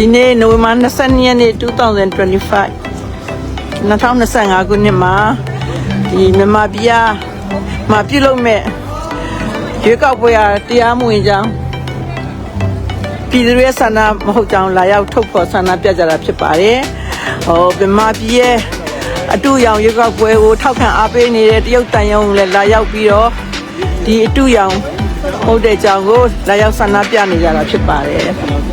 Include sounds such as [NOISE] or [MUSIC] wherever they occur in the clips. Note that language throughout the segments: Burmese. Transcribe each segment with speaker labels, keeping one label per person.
Speaker 1: ဒီနေ့နိုဝင်ဘာ22ရက်နေ့2025 2025ခုနှစ်မှာဒီမြန်မာပြည်မှာပြုလုပ်မဲ့ရွေးကောက်ပွဲရတရားမဝင်ကြောင်းပြည်သူရဲ့ဆန္ဒမဟုတ်ကြောင်းလာရောက်ထုတ်ဖော်ဆန္ဒပြကြတာဖြစ်ပါတယ်။ဟောမြန်မာပြည်ရဲ့အတူရောင်ရွေးကောက်ပွဲကိုထောက်ခံအားပေးနေတဲ့တရုတ်တန်ယုံလည်းလာရောက်ပြီးတော့ဒီအတူရောင်ဟုတ်တဲ့ကြောင်ကိုလာရောက်ဆန္ဒပြနေကြတာဖြစ်ပါတယ်။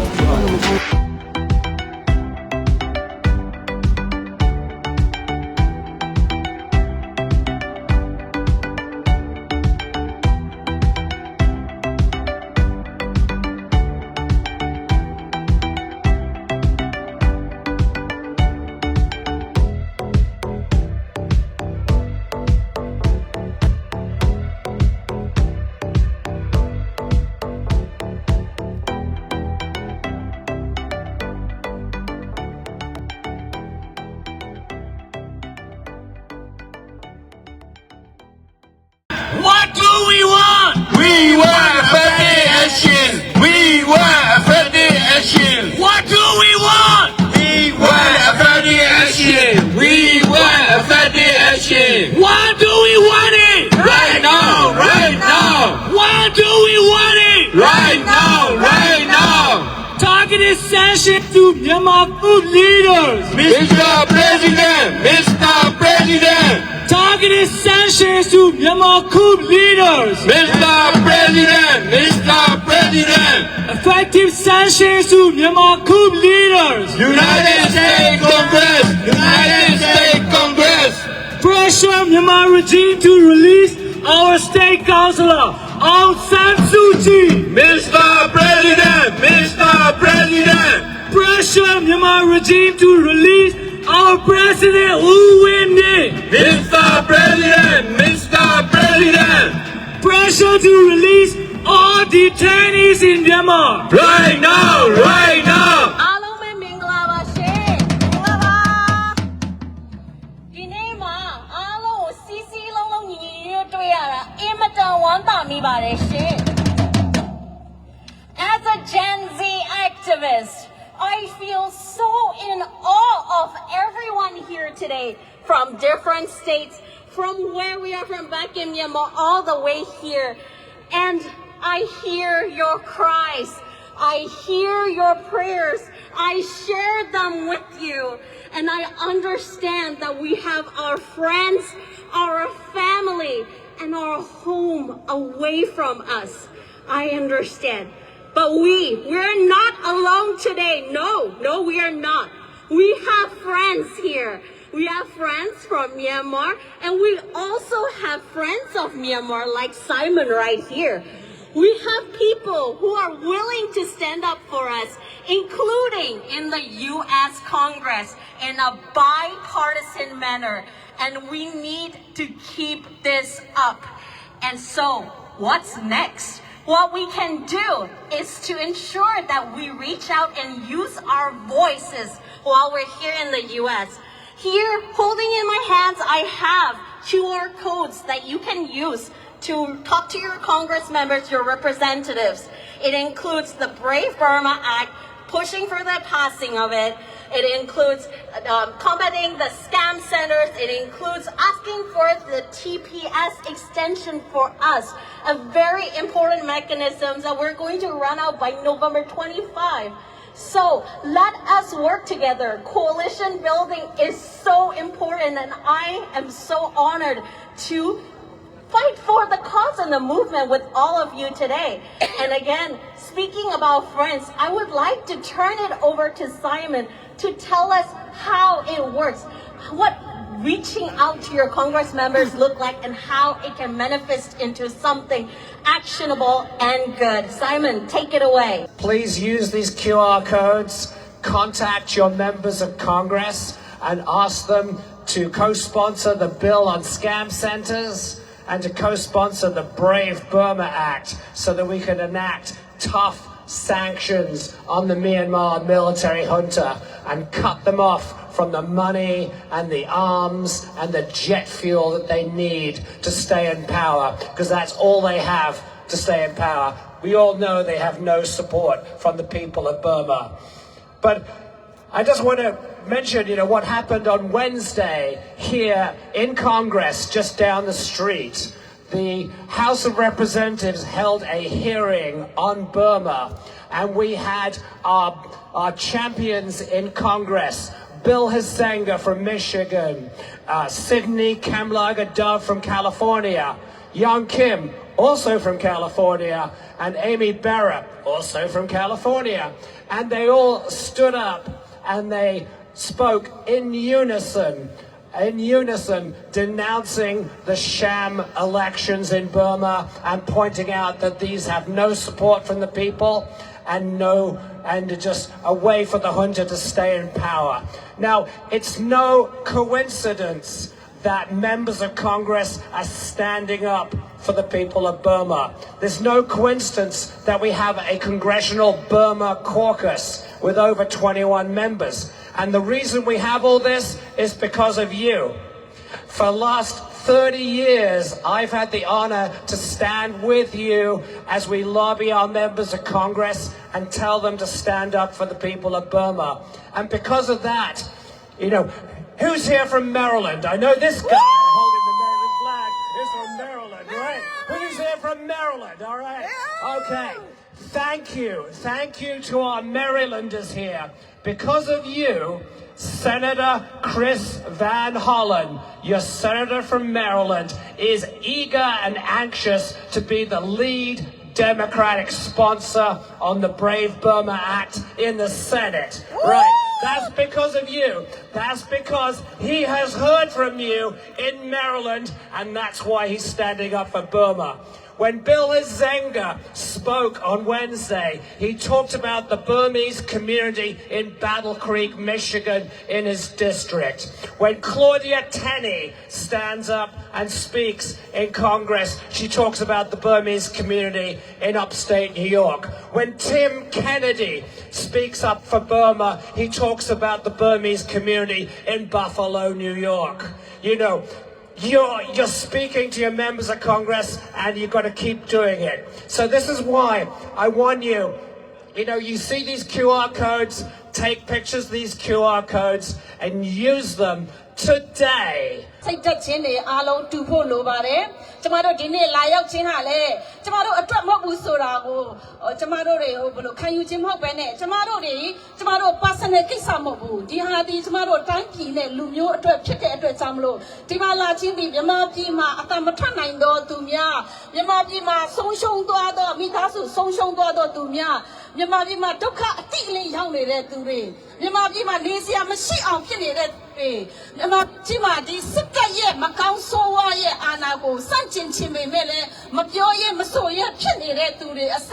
Speaker 2: to leaders.
Speaker 3: Mr. President, Mr. President,
Speaker 2: Targeted sanctions to coup leaders.
Speaker 3: Mr. President, Mr. President.
Speaker 2: Effective sanctions to coup leaders.
Speaker 3: United States Congress, United States Congress.
Speaker 2: Pressure Myanmar regime to release our state councillor, Aung San Suu Kyi.
Speaker 3: Mr. President, Mr. President.
Speaker 2: Myanmar regime to release our president, Wu Win-Myint.
Speaker 3: Mr. President, Mr. President.
Speaker 2: Pressure to release all detainees in Myanmar.
Speaker 3: Right now, right now.
Speaker 4: All the way here and I hear your cries I hear your prayers. I share them with you. And I understand that we have our friends, our family, and our home away from us. I understand. But we, we're not alone today. No, no, we are not. We have friends here. We have friends from Myanmar, and we also have friends of Myanmar like Simon right here. We have people who are willing to stand up for us, including in the U.S. Congress in a bipartisan manner. And we need to keep this up. And so, what's next? What we can do is to ensure that we reach out and use our voices while we're here in the U.S. Here, holding in my hands, I have QR codes that you can use to talk to your Congress members, your representatives. It includes the Brave Burma Act, pushing for the passing of it. It includes um, combating the scam centers. It includes asking for the TPS extension for us, a very important mechanism that we're going to run out by November 25. So let us work together. Coalition building is so important, and I am so honored to fight for the cause and the movement with all of you today. [COUGHS] And again, speaking about friends, I would like to turn it over to Simon to tell us how it works, what reaching out to your Congress members look like, and how it can manifest into something actionable and good. Simon, take it away.
Speaker 5: Please use these QR codes, contact your members of Congress, and ask them to co sponsor the bill on scam centers and to co sponsor the Brave Burma Act so that we can enact tough sanctions on the Myanmar military junta and cut them off from the money and the arms and the jet fuel that they need to stay in power because that's all they have to stay in power. We all know they have no support from the people of Burma. But I just want to mention, you know, what happened on Wednesday here in Congress, just down the street. The House of Representatives held a hearing on Burma, and we had our, our champions in Congress. Bill Hisenga from Michigan, uh, Sydney Kamlaga Dove from California, Young Kim, also from California, and Amy Barrett, also from California. And they all stood up and they spoke in unison, in unison, denouncing the sham elections in Burma and pointing out that these have no support from the people and no and just a way for the junta to stay in power. Now, it's no coincidence that members of Congress are standing up for the people of Burma. There's no coincidence that we have a congressional Burma caucus with over 21 members. And the reason we have all this is because of you. For the last 30 years, I've had the honor to stand with you as we lobby our members of Congress and tell them to stand up for the people of Burma. And because of that, you know, who's here from Maryland? I know this guy holding the Maryland flag is from Maryland, right? Who's here from Maryland? All right. Okay. Thank you. Thank you to our Marylanders here. Because of you, Senator Chris Van Hollen, your senator from Maryland, is eager and anxious to be the lead Democratic sponsor on the Brave Burma Act in the Senate. Right. That's because of you. That's because he has heard from you in Maryland, and that's why he's standing up for Burma. When Bill Zenga spoke on Wednesday, he talked about the Burmese community in Battle Creek, Michigan, in his district. When Claudia Tenney stands up and speaks in Congress, she talks about the Burmese community in upstate New York. When Tim Kennedy speaks up for Burma, he talks about the Burmese community in Buffalo, New York. You know, you're, you're speaking to your members of Congress and you've got to keep doing it. So this is why I warn you, you know, you see these QR codes, take pictures of these QR codes and use them today.
Speaker 6: စိတ်သက်ခြင်းတွေအားလုံးတူဖို့လိုပါတယ်ကျမတို့ဒီနေ့လာရောက်ခြင်းဟာလေကျမတို့အတွက်မဟုတ်ဘူးဆိုတာကိုဟိုကျမတို့တွေဟိုဘယ်လိုခံယူခြင်းမဟုတ်ပဲနဲ့ကျမတို့တွေကျမတို့ personal ကိစ္စမဟုတ်ဘူးဒီဟာဒီကျမတို့တိုင်းပြည်နဲ့လူမျိုးအတွက်ဖြစ်တဲ့အတွက်ကြောင့်မလို့ဒီမှာလာချင်းဒီမြန်မာပြည်မှာအတမထွက်နိုင်တော့သူများမြန်မာပြည်မှာဆုံးရှုံးသွားတော့မိသားစုဆုံးရှုံးသွားတော့သူများမြန်မာပြည်မှာဒုက္ခအတိအလင်းရောက်နေတဲ့သူတွေ မြန်မာပြည်မှာနေစရာမရှိအောင်ဖြစ်နေတဲ့တွေမြန်မာပြည်မှာဒီစစ်တပ်ရဲ့မကောင်းဆိုးဝါးရဲ့အာဏာကိုစန့်ကျင်ခြင်းပေမဲ့လည်းမပြောရဲမဆိုရဲဖြစ်နေတဲ့သူတွေအစ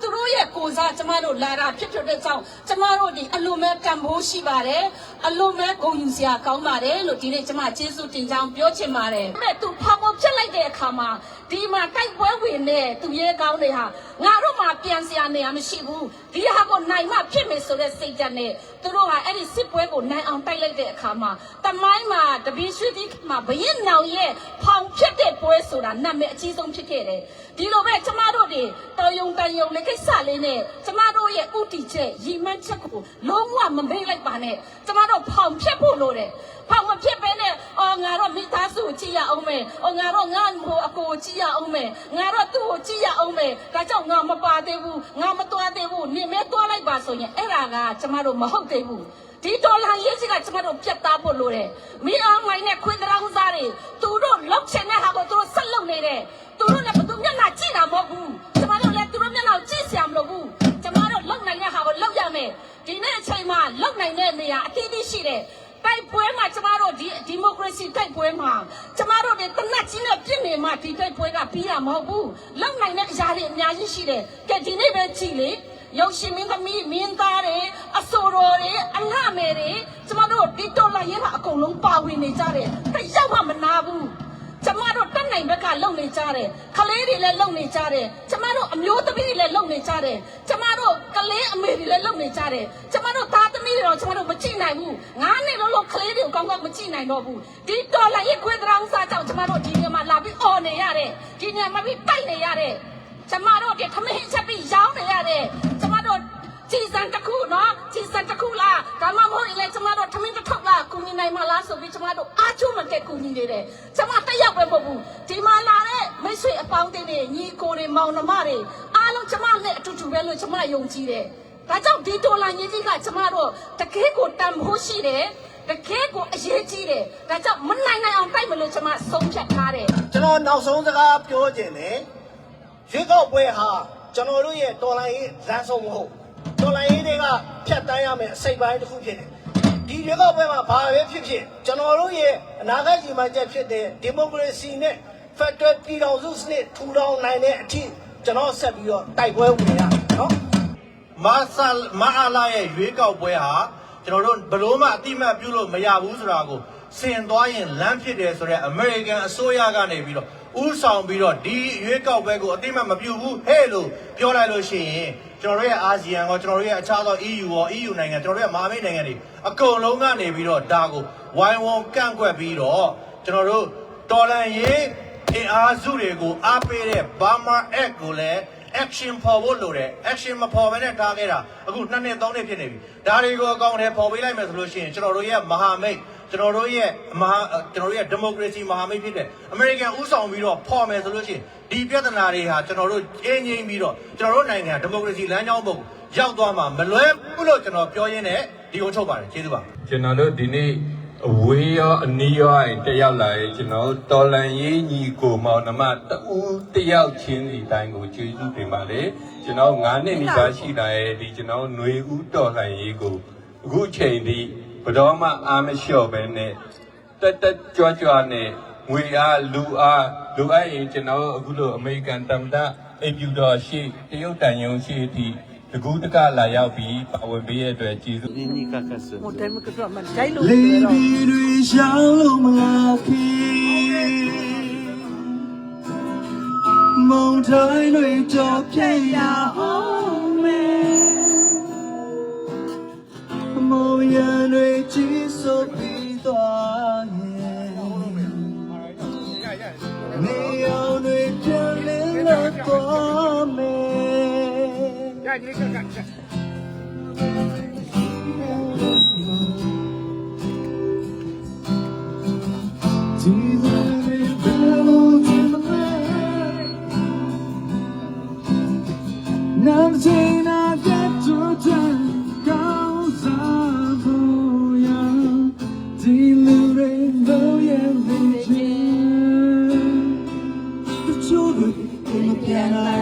Speaker 6: သူတို့ရဲ့ကိုယ်စားကျမတို့လာတာဖြစ်တဲ့ကြောင့်ကျမတို့ဒီအလိုမဲ့တန်ဖိုးရှိပါတယ်အလိုမဲ့ဂုဏ်ယူစရာကောင်းပါတယ်လို့ဒီနေ့ကျမကျေးဇူးတင်ကြောင်းပြောချင်ပါတယ်။မဲ့သူဖောက်ဖို့ဖြစ်လိုက်တဲ့အခါမှာ ဒီမှာတိုက်ပွဲဝင်တဲ့သူရဲကောင်းတွေဟာငါတို့မှာပြန်စရာနေရာမရှိဘူးဒီဟာကိုနိုင်မှဖြစ်မယ်ဆိုတဲ့စိတ်ဓာတ်နဲ့သူတို့ဟာအဲ့ဒီစစ်ပွဲကိုနိုင်အောင်တိုက်လိုက်တဲ့အခါမှာတမိုင်းမှာတပည့်ရွှေတိမှာဘရင်နောင်ရဲ့ဖောင်ဖြစ်တဲ့ပွဲဆိုတာနာမည်အကြီးဆုံးဖြစ်ခဲ့တယ်ဒီလိုပဲကျမတို့တွေတော်ယုံတန်ယုံလေးကိစ္စလေးနဲ့ကျမတို့ရဲ့ဥတီချက်ရည်မှန်းချက်ကိုလုံးဝမမေ့လိုက်ပါနဲ့ကျမတို့ဖောင်ဖြစ်ဖို့လိုတယ်ဖောင်မဖြစ်ဘဲနဲ့ အော်ငါတို့မိသားစုကိုကြည့်ရအောင်မယ်အော်ငါတို့ငါ့ဟိုအကိုကိုကြည့်ရအောင်မယ်ငါတို့သူ့ကိုကြည့်ရအောင်မယ်ဒါကြောင့်ငါမပါသေးဘူးငါမသွားသေးဘူးနင်မဲသွားလိုက်ပါဆိုရင်အဲ့ဒါကကျမတို့မဟုတ်သေးဘူးဒီဒေါ်လာရေးစီကကျမတို့ပြတ်သားဖို့လိုတယ်မင်းအောင်မိုင်းနဲ့ခွင်းတောင်းစားတွေသူတို့လောက်ချင်တဲ့ဟာကိုသူတို့ဆက်လုပ်နေတယ်သူတို့လည်းဘယ်သူမျက်နှာကြည့်တာမဟုတ်ဘူးကျမတို့လည်းသူတို့မျက်နှာကိုကြည့်စရာမလိုဘူးကျမတို့လောက်နိုင်တဲ့ဟာကိုလောက်ရမယ်ဒီနေ့အချိန်မှာလောက်နိုင်တဲ့နေရာအသီးသီးရှိတယ် တိုက်ပွဲမှာကျမတို့ဒီဒီမိုကရေစီတိုက်ပွဲမှာကျမတို့တွေတနက်ကြီးနဲ့ပြစ်နေမှဒီတိုက်ပွဲကပြီးတာမဟုတ်ဘူးလောက်နိုင်တဲ့အရာတွေအများကြီးရှိတယ်ကဲဒီနေ့ပဲကြည်လေရုပ်ရှင်မင်းသမီးမင်းသားတွေအဆိုတော်တွေအလှမယ်တွေကျမတို့ဒီတော်လာရဲမှာအကုန်လုံးပါဝင်နေကြတယ်တယောက်မှမနာဘူးကျမတို့တက် နိုင်ဘက်ကလုံနေကြတယ်ခလေးတွေလည်းလုံနေကြတယ်ကျမတို့အမျိုးသမီးတွေလည်းလုံနေကြတယ်ကျမတို့ကလေးအမေတွေလည်းလုံနေကြတယ်ကျမတို့သားသမီးတွေတော့ကျမတို့မကြည့်နိုင်ဘူးငါးနှစ်လုံးလုံးကလေးတွေကိုကောင်းကောင်းမကြည့်နိုင်တော့ဘူးဒီတော်လာရဲ့ခွေးတောင်စားကြောင့်ကျမတို့ဒီနေရာမှာလာပြီးအော်နေရတယ်ဒီနေရာမှာပြီးတိုက်နေရတယ်ကျမတို့ဒီခမင်းချက်ပြီးရောင်းနေရတယ်ကျမတို့ ကြည်စံတစ်ခုနော်တီစက်တစ်ခုလားဒါမှမဟုတ်ရင်လည်းကျမတို့ထမင်းတစ်ထုပ်လားကုညီနိုင်မလားဆိုပြီးကျမတို့အားချိုးမတက်ကုညီနေတယ်ကျမတက်ရောက်ပဲမဟုတ်ဘူးဒီမှာလာတဲ့မိတ်ဆွေအပေါင်းအသင်းတွေညီကိုတွေမောင်နှမတွေအားလုံးကျမနဲ့အတူတူပဲလို့ကျမယုံကြည်တယ်ဒါကြောင့်ဒီဒေါ်လာရင်းကြီးကကျမတို့တကယ်ကိုတန်ဖိုးရှိတယ်တကယ်ကိုအရေးကြီးတယ်ဒါကြောင့်မနိုင်နိုင်အောင်တိုက်မလို့ကျမဆုံးဖြတ်ထားတယ်
Speaker 7: ကျွန်တော်နောက်ဆုံးစကားပြောခြင်းတယ်ရွေးကောက်ပွဲဟာကျွန်တော်တို့ရဲ့တော်လိုင်းရေးလမ်းဆုံးမဟုတ် တော်လိုင်းရေးတွေကဖြတ်တန်းရမယ်အစိတ်ပိုင်းတစ်ခုဖြစ်တယ်ဒီရွေးကောက်ပွဲမှာဘာပဲဖြစ်ဖြစ်ကျွန်တော်တို့ရဲ့အနာဂတ်ကြီးမှချက်ဖြစ်တဲ့ဒီမိုကရေစီနဲ့ဖက်ဒရယ်ပြည်ထောင်စုစနစ်ထူထောင်နိုင်တဲ့အထိကျွန်တော်ဆက်ပြီးတော့တိုက်ပွဲဝင်ရနော်
Speaker 8: မဆာမအားလာရဲ့ရွေးကောက်ပွဲဟာကျွန်တော်တို့ဘလို့မှအတိမတ်ပြုလို့မရဘူးဆိုတာကိုစင်သွားရင်လမ်းဖြစ်တယ်ဆိုတော့အမေရိကန်အစိုးရကနေပြီးတော့ ဥဆောင်ပြီးတော့ဒီရွေးကောက်ပွဲကိုအတိမတ်မပြုဘူးဟဲ့လို့ပြောလိုက်လို့ရှိရင်ကျွန်တော်တို့ရဲ့အာဆီယံရောကျွန်တော်တို့ရဲ့အခြားသော EU ရော EU နိုင်ငံကျွန်တော်တို့ရဲ့မဟာမိတ်နိုင်ငံတွေအကုန်လုံးကနေပြီးတော့ဒါကိုဝိုင်းဝန်းကန့်ကွက်ပြီးတော့ကျွန်တော်တို့တော်လန်ရေးအင်အားစုတွေကိုအားပေးတဲ့ Burma Act ကိုလည်း action ပေါ်ဖို့လိုတယ် action မပေါ်ဘဲနဲ့ထားခဲ့တာအခုနှစ်နှစ်သုံးနှစ်ဖြစ်နေပြီဒါတွေကိုအကောင့်ထဲပေါ်ပေးလိုက်မယ်ဆိုလို့ရှိရင်ကျွန်တော်တို့ရဲ့မဟာမိတ် ကျွန်တော်တို့ရဲ့မဟာကျွန်တော်တို့ရဲ့ democracy မဟာမိတ်ဖြစ်တဲ့ American ဥဆောင်ပြီးတော့ပေါ်မယ်ဆိုလို့ရှိရင်ဒီပြဿနာတွေဟာကျွန်တော်တို့အင်းငိမ့်ပြီးတော့ကျွန်တော်တို့နိုင်ငံ democracy လမ်းကြောင်းပေါ်ရောက်သွားမှာမလွဲဘူးလို့ကျွန်တော်ပြောရင်းနဲ့ဒီကိုထုတ်ပါတယ်ကျေးဇူးပါ
Speaker 3: ကျွန်တော်တို့ဒီနေ့အဝေးရောအနီးရောအဲ့တက်ရောက်လာရင်ကျွန်တော်တို့တော်လန်ရေးညီကိုမောင်နှမတူတယောက်ချင်းစီတိုင်းကိုကျေးဇူးတင်ပါတယ်ကျွန်တော်9နှစ်နီးပါးရှိလာရဲ့ဒီကျွန်တော်ຫນွေဦးတော်လှန်ရေးကိုအခုချိန်ဒီ ဘယ်တော့မှအားမလျှော့ပဲနဲ့တက်တက်ကြွကြွနဲ့ငွေအားလူအားလူအပ်ရင်ကျွန်တော်အခုလိုအမေရိကန်တမ္ပတအိပ်ပြူတော်ရှိတရုတ်တန်ယုံရှိအထိတကူးတကလာရောက်ပြီးပါဝင်ပေးရတဲ့အတွက်ကျေးဇူး
Speaker 1: ဟိုတိုင်းမကတော့မကြိုက်လို့
Speaker 9: လေ
Speaker 1: ပြောတော့
Speaker 9: ဒီတွေရှောင်းလို့မလာခင်မုန်တိုင်းတွေကြော်ပြည့်ရအောင်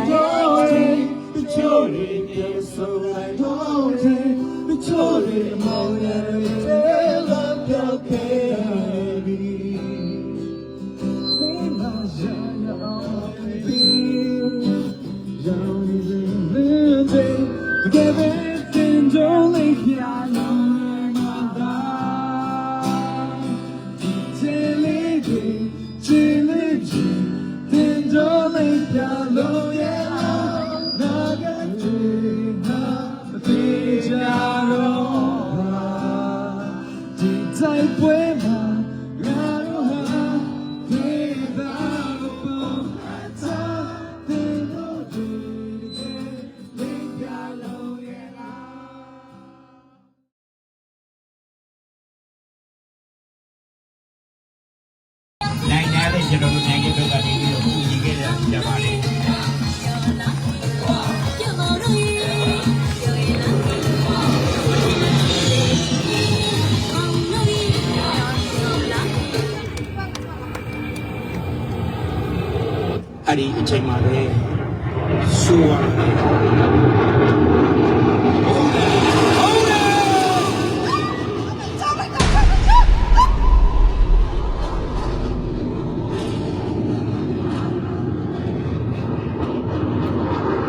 Speaker 9: piano like The children in so like The children more than they
Speaker 4: နိုင်တယ်လို့ကျွန်တော်တို့နိုင်ငံဘက်ကနေပြီးတော့ပြည်ကြီးခဲ့တယ်ကြပါလေ
Speaker 10: အဲ့ဒီအချိန်မှာပဲစူရမယ်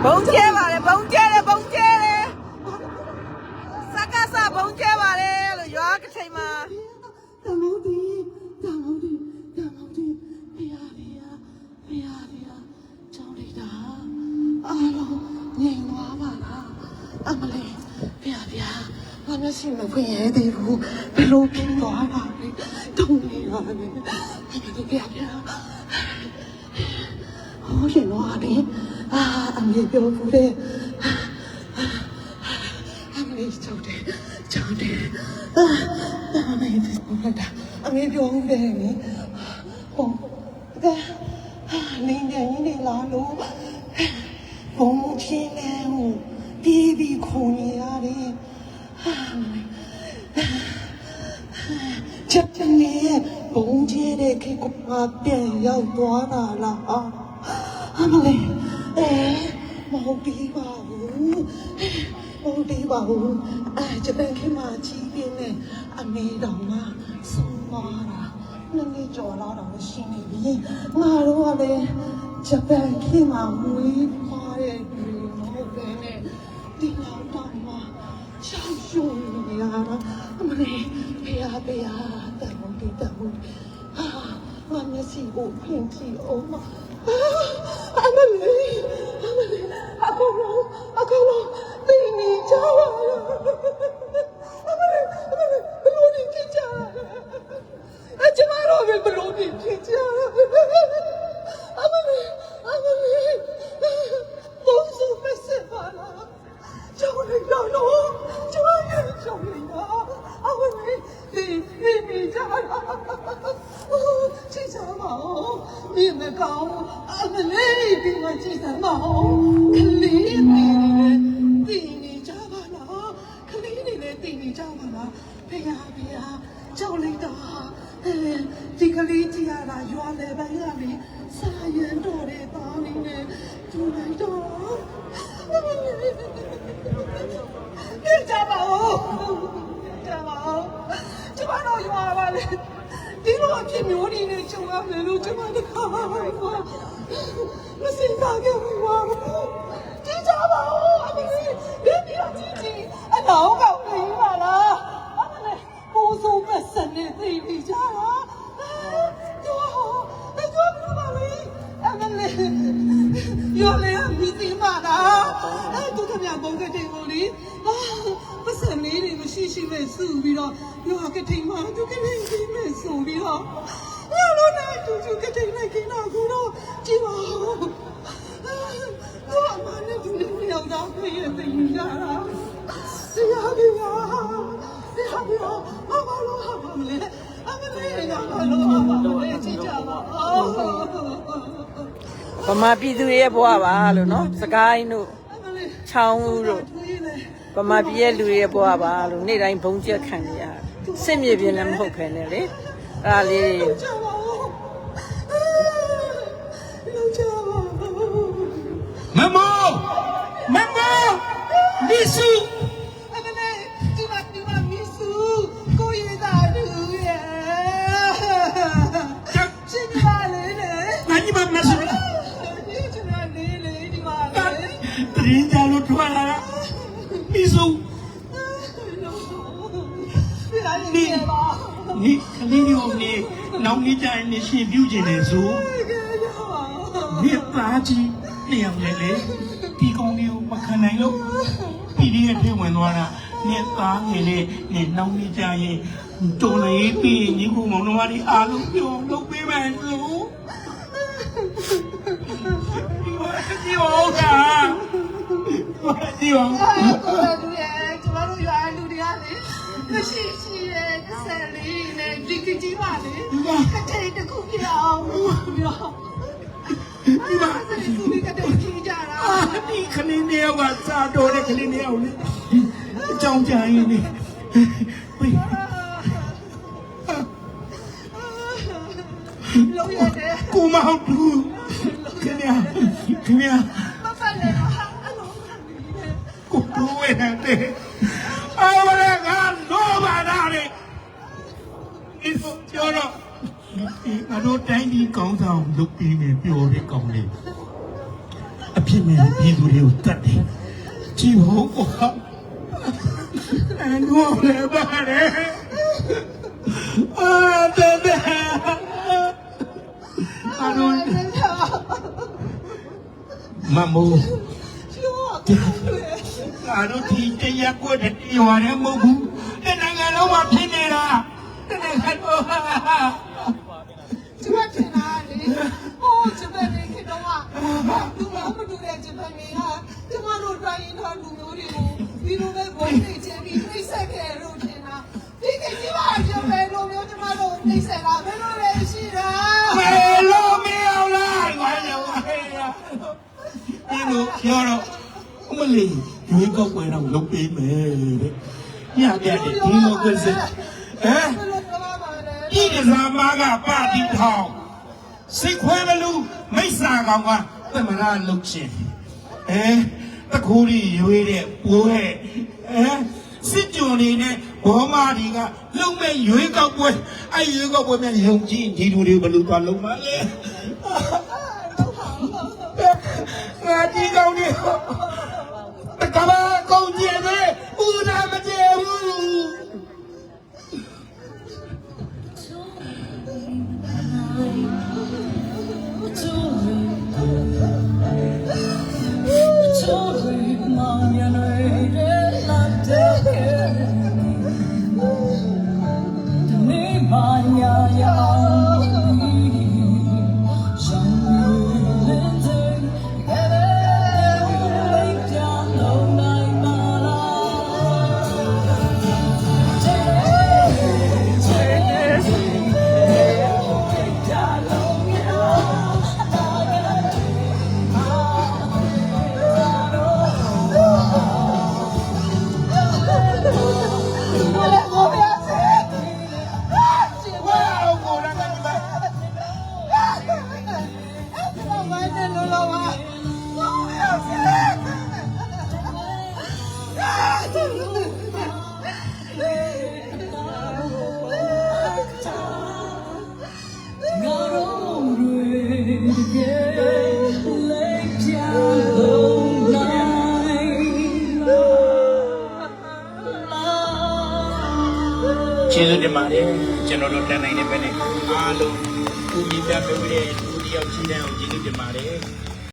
Speaker 1: ဘုံ မေ
Speaker 11: ပြောတာအမေပြောဦးတယ်နိဟိုကဲနေနေနေလာလို့ဘုံချင်းနေတီးပြီးခုန်ရတယ်ချက်တနေဘုံချင်းတဲ့ခေကပါပြန်ရောက်သွားတာလားအမလေးအဲမဟုတ်ပြီးပါဘူးမဟုတ်ပြီးပါဘူးအဲဂျပန်ခေမှာကြီးပြင်းနေ အမေတော်ကဆုံးသွားတာနည်းနည်းကြော်လာတော့ရှင်းနေပြီငါတို့ကလည်းဂျပန်ခေမှာမွေးဖွားတဲ့လူမဟုတ်ဘဲနဲ့ဒီလောက်တော့မှရှောက်ရှုံနေရတာအမလေးဖေရဖေရတန်ဖို့တန်ဖို့ဟာငါမျက်စိကိုဖင်ကြည့်အောင်မ နေဒီနေကြပါလားဖေဟာဖေဟာကြောက်လိုက်တာအဲဒီကလေးကြီးရတာရွာလေပိုင်းကလေစာရင်တော်တယ်ပါနေနေသူလိုက်တော့နေကြပါဦးကြပါဦးကျမတို့ရွာပါလေဒီလိုအဖြစ်မျိုးနေနေချုံရမယ်လို့ကျမတို့ခါပါပါမစင်စားခဲ့ဘူးပါကြည့်ကြပါဦးအမေဒီဒီအကြီးကြီးအတော် အဲ့တူကမြဘုံကတိန်ကိုလေပစံလေးတွေမရှိရှိမဲ့စုပြီးတော့ရောကတိန်မှာတူကတိန်ကြီးမဲ့ဆိုပြီးတော့ရောလို့နဲ့တူတူကတိန်လိုက်ခင်းတော့ကိုတော့ကြည့်ပါဦးတော့အမနဲ့တူနေရောက်တော့ပြေးသိနေကြတာဆရာကြီးကဆရာကြီးကမမလို့ဟာမလဲအမလေးကမလို့ဟာမလဲကြည့်ကြပါဦး
Speaker 1: ဗမာပြည်သူတွေရဲ့ဘဝပါလို့နော်စကိုင်းတို့ ချောင်းဦးတို့ဗမာပြည်ရဲ့လူတွေရဲ့ဘဝပါလို့နေ့တိုင်းဘုံကျက်ခံနေရတယ်စစ်မြေပြင်လည်းမဟုတ်ခဲနဲ့လေအဲ့ဒါလေးတွေ
Speaker 10: မမောမမောဒီစု နောက်နေ့ကျရင်နေရှင်ပြုကျင်တယ်ဆိုဒီသားကြီးနေအောင်လေလေဒီကောင်းလေးကိုမခံနိုင်လို့ဒီလေးရဲ့ထဲဝင်သွားတာနေသားငယ်လေးနေနောက်နေ့ကျရင်တော်လေးပြီးညီကူမောင်နှမတွေအားလုံးပြောလုပ်ပေးမယ်ဆိုဒီဟောတာဒီဟော
Speaker 11: မရှိ ကစားတော်တဲ့
Speaker 10: ခလေးနေအောင်လေအကြောင်းကြရင်နေဝေး
Speaker 11: လုံးရတယ်
Speaker 10: ကိုမဟုတ်ဘူးခင်ဗျာခင်ဗျာ
Speaker 11: မပတ်နဲ့တော့ဟာအလုံး
Speaker 10: ကိုတို့ဝဲတဲ့အော်လေကလောပါတာလေဒီပြောတော့ငါတို့တိုင်းပြည်ကောင်းဆောင်လုပ်ပြီးနေပြောတဲ့ကောင်းလေးအ ဖြစ်နဲ့ပြည်သူတွေကိုတတ်တယ်ကြည့်ဖို့ကွာအန်တို့လည်းပါတယ်အာတဲ့တဲ့အာတို့မမိုးငါတို့ဒီတရားကွက်တဲ့ရွာထဲမဟုတ်ဘူးတနိုင်ငံလုံးမှာဖြစ်နေတာတနိုင်ငံလုံးဟာ
Speaker 11: ကျမတင် လူမျိုးတွေကိုဒီလိုပဲဘုံနေချင်ပြီးနှိမ့်ဆက်ခဲ့လို့ထင်တာဒီကိစ္စပါပြောမယ်လူမျိုးကျမတို့နှိမ့်ဆက်တာဘယ်လိုလဲရှိတာဘယ်လိုမရောက်လားငါရောအဲ့
Speaker 10: လိုပြောတော့အမလီရွေးကောက်ပွဲတော့လုပ်ပေးမယ်တဲ့ညပြတဲ့ဒီလိုကွစဟမ်ဒီကစားမကပါတီထောင်စိတ်ခွဲမလို့မိစ္ဆာကောင်ကသမလာလုတ်ချင်းအဲ တကူရီရွေးတဲ့ပိုးဟဲ့အဲစစ်ကြုံနေနဲ့ဘောမာဒီကလုံမဲ့ရွေးကောက်ပွဲအဲရွေးကောက်ပွဲမြန်ယုံကြည်ဒီလူတွေဘယ်လိုသွားလုံးမလဲငါဒီကောင်နေတကဘာကုန်ကြည့်တယ်ဦးနာ